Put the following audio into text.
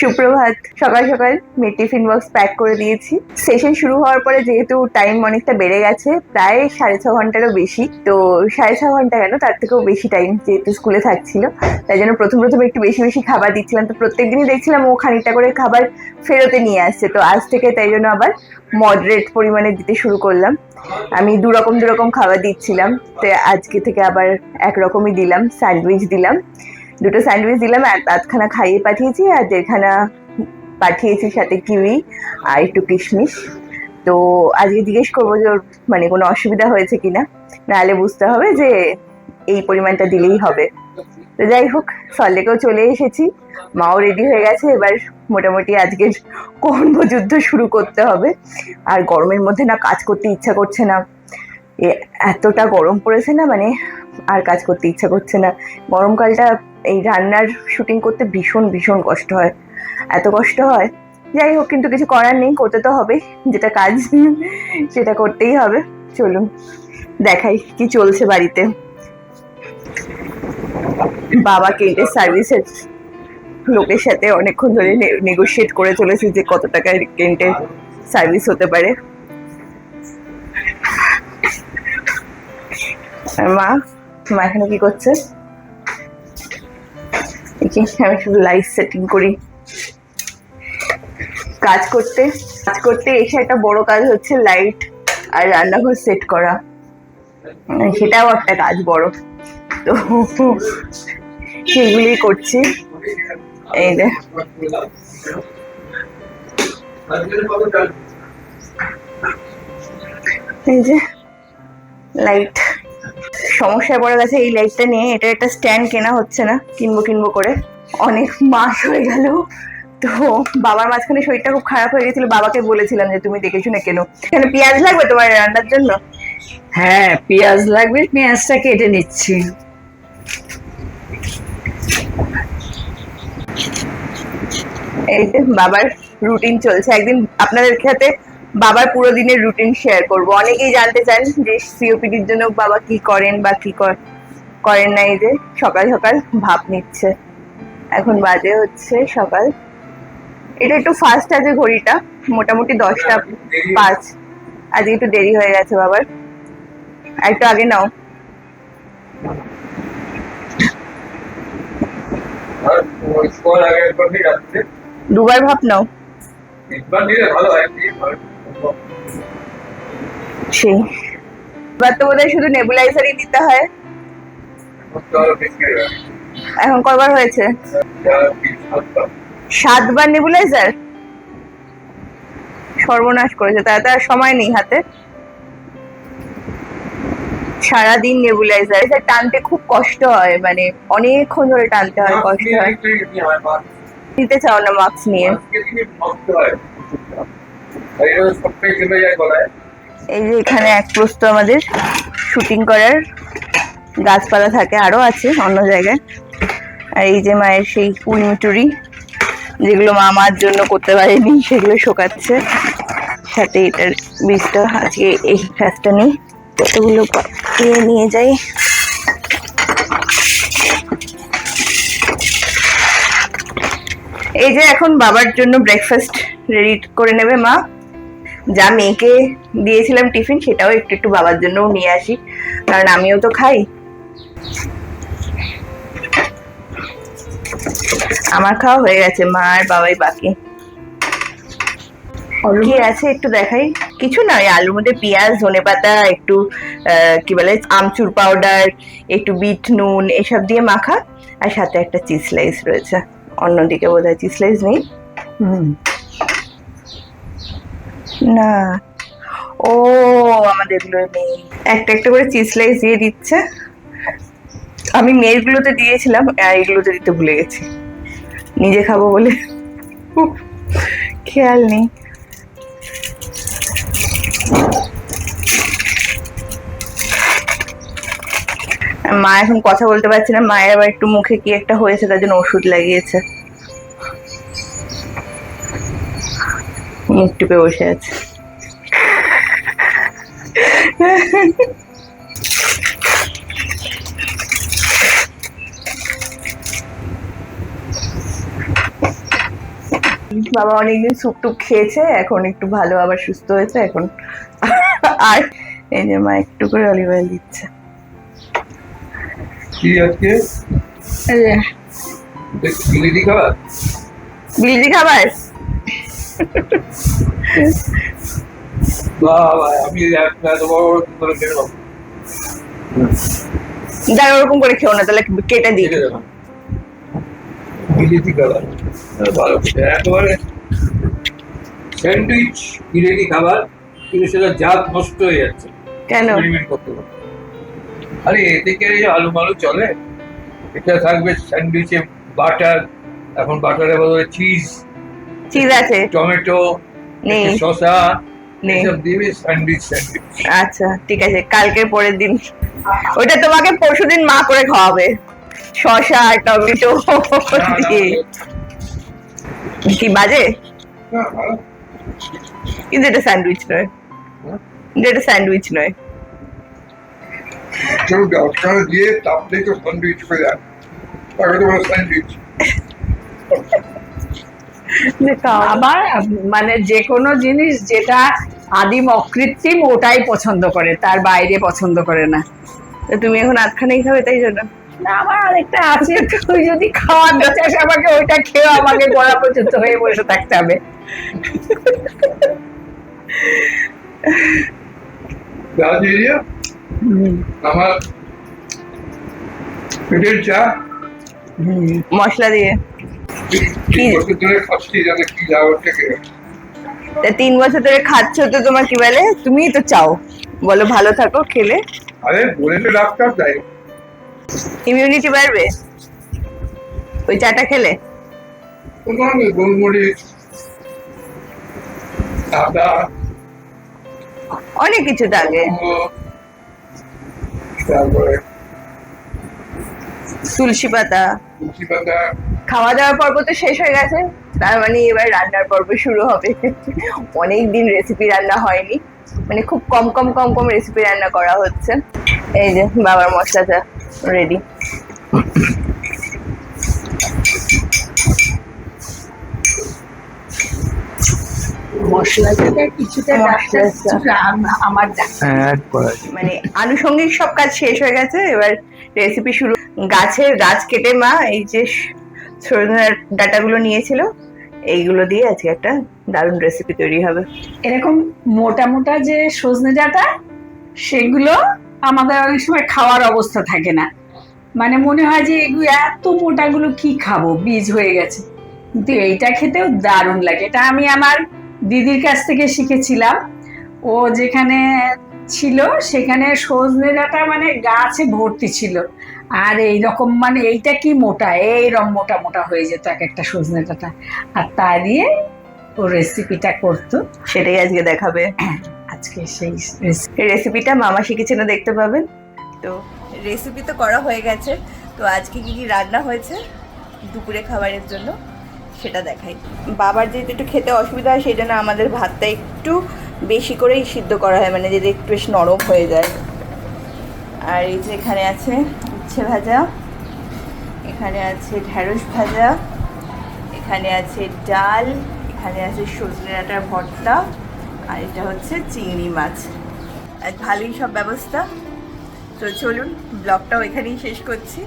সুপ্রভাত। সকাল সকাল মেয়ে টিফিন বক্স প্যাক করে দিয়েছি। সেশন শুরু হওয়ার পরে যেহেতু টাইম অনেকটা বেড়ে গেছে, প্রায় সাড়ে ছ ঘন্টারও বেশি। তো সাড়ে ছ ঘণ্টা কেন? তার থেকেও বেশি টাইম যেহেতু স্কুলে থাকছিল। তাই জন্য প্রথম প্রথম একটু বেশি বেশি খাবার দিচ্ছিলাম। তো প্রত্যেক দিনই দেখছিলাম ও খানিকটা করে খাবার ফেরতে নিয়ে আসছে। তো আজ থেকে তাই জন্য আবার মডারেট পরিমাণে দিতে শুরু করলাম। আমি দু রকম দু রকম খাবার দিচ্ছিলাম। তো আজকে থেকে আবার একরকমই দিলাম স্যান্ডউইচ দিলাম। দুটো স্যান্ডউইচ দিলাম আর আধখানা খাইয়ে পাঠিয়েছি আর দেড়খানা পাঠিয়েছি সাথে কিউই আর একটু কিশমিশ। তো আজকে জিজ্ঞেস করব যে ওর মানে কোনো অসুবিধা হয়েছে কিনা। নাহলে বুঝতে হবে যে এই পরিমাণটা দিলেই হবে। তো যাই হোক, সল্লেকেও চলে এসেছি। মাও রেডি হয়ে গেছে, এবার মোটামুটি আজকের কর্মযুদ্ধ শুরু করতে হবে? আর গরমের মধ্যে না কাজ করতে ইচ্ছা করছে না। এতটা গরম পড়েছে না মানে আর কাজ করতে ইচ্ছা করছে না। গরমকালটা এই রান্নার শুটিং করতে ভীষণ ভীষণ কষ্ট হয়। এত কষ্ট হয়। যাই হোক, কিন্তু কিছু করার নেই, করতে তো হবে। যেটা কাজ, সেটা করতেই হবে। চলুন, দেখাই কি চলছে বাড়িতে। বাবা কেন্টের সার্ভিসের লোকের সাথে অনেকক্ষণ ধরে নেগোশিয়েট করে চলেছে যে কত টাকায় কেন্টের সার্ভিস হতে পারে। মা মা এখানে কি করছে? দেখি আমি শুধু লাইট সেটিং করি। কাজ করতে কাজ করতে এসে একটা বড় কাজ হচ্ছে লাইট আর রান্নাঘর সেট করা। সেটাও একটা কাজ বড়। তো সেগুলি করছি। এই যে। এই যে। লাইট সমস্যায় পড়ে গেছে এই লাইটটা নিয়ে এটা একটা স্ট্যান্ড কেনা হচ্ছে না কিনবো কিনবো করে। অনেক মাস হয়ে গেল। তো বাবার মাঝখানে শরীরটা খুব খারাপ হয়ে গেছিল বাবাকে বলেছিলাম যে তুমি দেখে শুনে কেনো। এখানে পেঁয়াজ লাগবে তোমার রান্নার জন্য? হ্যাঁ পেঁয়াজ লাগবে পেঁয়াজটা কেটে নিচ্ছি। এই যে বাবার রুটিন চলছে। একদিন আপনাদের সাথে বাবার পুরো দিনের রুটিন শেয়ার করব। অনেকেই জানতে চান যে সিওপিডির জন্য বাবা কি করেন বা কি কর- করেন না এই যে সকাল সকাল ভাপ নিচ্ছে। এখন বাজে হচ্ছে সকাল। এটা একটু ফাস্ট আছে ঘড়িটা মোটামুটি দশটা পাঁচ। আজ একটু দেরি হয়ে গেছে বাবার। একটু আগে নাও। দুবার ভাপ নাও। একবার নিলে ভালো হয় সেই। এবার তো বোধহয় শুধু নেবুলাইজারই দিতে হয়। এখন কয়বার হয়েছে। সাতবার নেবুলাইজার সর্বনাশ করেছে। তাই তো আর সময় নেই হাতে। সারাদিন নেবুলাইজার এটা টানতে খুব কষ্ট হয় মানে অনেকক্ষণ ধরে টানতে হয় কষ্ট হয়। নিতে চাও না মাস্ক নিয়ে? এই যে এখানে এক প্রস্ত আমাদের শুটিং করার গাছপালা থাকে, আরও আছে অন্য জায়গায়। আর এই যে মায়ের সেই উড়িমিটুরি যেগুলো মা মার জন্য করতে পারেনি, সেগুলো শোকাচ্ছে। সাথে এটার বীজটা, আজকে এই গাছটা নেই। কতগুলো নিয়ে যাই। এই যে এখন বাবার জন্য ব্রেকফাস্ট রেডি করে নেবে মা। যা মেয়েকে দিয়েছিলাম টিফিন সেটাও একটু একটু বাবার জন্যও নিয়ে আসি। কারণ আমিও তো খাই। আমার খাওয়া হয়ে গেছে মা আর বাবাই বাকি। কি আছে একটু দেখাই? কিছু না ওই আলুর মধ্যে পেঁয়াজ ধনে পাতা একটু কি বলে আমচুর পাউডার একটু বিট নুন এসব দিয়ে মাখা। আর সাথে একটা চিজ স্লাইস রয়েছে। অন্যদিকে বোধ হয় চিজ স্লাইস নেই। হুম। না। ও, আমাদের এগুলো নেই একটা একটা করে চিজ স্লাইস দিয়ে দিচ্ছে। আমি মেয়েরগুলোতে দিয়েছিলাম, আর এগুলোতে দিতে ভুলে গেছি। নিজে খাব বলে। খেয়াল নেই। মা এখন কথা বলতে পারছে না। মায়ের আবার একটু মুখে কি একটা হয়েছে, তার জন্য ওষুধ লাগিয়েছে। মুখ টিপে বসে আছে। বাবা অনেকদিন স্যুপ টুপ খেয়েছে এখন একটু ভালো আবার সুস্থ হয়েছে এখন আর এই যে মা একটু করে অলিভ অয়েল দিচ্ছে। কি আজকে? এই খাবার? বিলিজি খাবার? ওরকম করে খেও না তাহলে কেটে দিই। কেটে খাবার ভালো একেবারে স্যান্ডউইচ খাবার কিন্তু সেটা জাত নষ্ট হয়ে যাচ্ছে। কেন? করতে করতে আরে এদিকে আলু মালু চলে? এটা থাকবে স্যান্ডউইচে বাটার এখন বাটারের বদলে চিজ চিজ আছে। টমেটো নেই শসা এসব দিবে স্যান্ডউইচ স্যান্ডউইচ। আচ্ছা ঠিক আছে কালকের পরের দিন। ওটা তোমাকে পরশুদিন মা করে খাওয়াবে। শসা টমেটো দিয়ে। কি বাজে? কিন্তু এটা স্যান্ডউইচ নয়। এটা স্যান্ডউইচ নয়। কেউ দরকার দিয়ে তাপলেই তো স্যান্ডউইচ করে দেয় তাকে তো স্যান্ডউইচ। আপ- মানে যে কোনো জিনিস যেটা আদিম অকৃত্রিম ওটাই পছন্দ করে তার বাইরে পছন্দ করে না। তো তুমি এখন আধখানেই খাবে তাই জন্য। না, আমার আরেকটা আছে তুই যদি খাওয়াতে চাস আমাকে ওইটা খেয়ে আমাকে গলা পর্যন্ত হয়ে বসে থাকতে হবে। আমার পেটের চা। মশলা দিয়ে। তিন বছর ধরে খাচ্ছি তা তিন বছর ধরে খাচ্ছ তো তোমার কি বলে? তুমি তো চাও। বলো ভালো থাকো খেলে। আরে বলেছে ডাক্তার তাই ইমিউনিটি বাড়বে? ওই চাটা খেলে? গোলমরিচ আদা অনেক কিছু থাকে তারপরে তুলসী পাতা। তুলসী পাতা খাওয়া দাওয়ার পর্ব তো শেষ হয়ে গেছে। তার মানে এবার রান্নার পর্ব শুরু হবে। অনেক দিন রেসিপি রান্না হয়নি। মানে খুব কম কম কম কম রেসিপি রান্না করা হচ্ছে। এই যে বাবার মশলাটা রেডি দেখ মানে আনুষঙ্গিক সব কাজ শেষ হয়ে গেছে এবার রেসিপি শুরু। গাছের গাছ কেটে মা এই যে সরধনার ডাটাগুলো নিয়েছিল, এইগুলো দিয়ে আজকে একটা দারুণ রেসিপি তৈরি হবে। এরকম মোটা মোটা যে সজনে ডাঁটা, সেগুলো আমাদের অনেক সময় খাওয়ার অবস্থা থাকে না। মানে মনে হয় যে এগুলো এত মোটাগুলো কি খাব, বীজ হয়ে গেছে। কিন্তু এইটা খেতেও দারুণ লাগে। এটা আমি আমার দিদির কাছ থেকে শিখেছিলাম। ও যেখানে ছিল সেখানে সজনে ডাঁটা মানে গাছে ভর্তি ছিল। আর এই রকম মানে এইটা কি মোটা? এইরকম মোটা মোটা হয়ে যেত এক একটা সজনে ডাঁটা আর তা দিয়ে ও রেসিপিটা করতো। সেটাই আজকে দেখাবে। আজকে সেই রেসিপিটা মামা শিখেছে না দেখতে পাবেন। তো রেসিপি তো করা হয়ে গেছে। তো আজকে কি কি রান্না হয়েছে দুপুরে খাবারের জন্য সেটা দেখাই। বাবার যেহেতু একটু খেতে অসুবিধা হয় সেই জন্য আমাদের ভাতটা একটু বেশি করেই সিদ্ধ করা হয় মানে যাতে একটু বেশ নরম হয়ে যায়। আর এই যে এখানে আছে উচ্ছে ভাজা, এখানে আছে ঢ্যাঁড়স ভাজা, এখানে আছে ডাল, এখানে আছে সজনে ডাঁটার ভর্তা, আর এটা হচ্ছে চিংড়ি মাছ। আজ ভালোই সব ব্যবস্থা। তো চলুন, ব্লগটাও এখানেই শেষ করছি।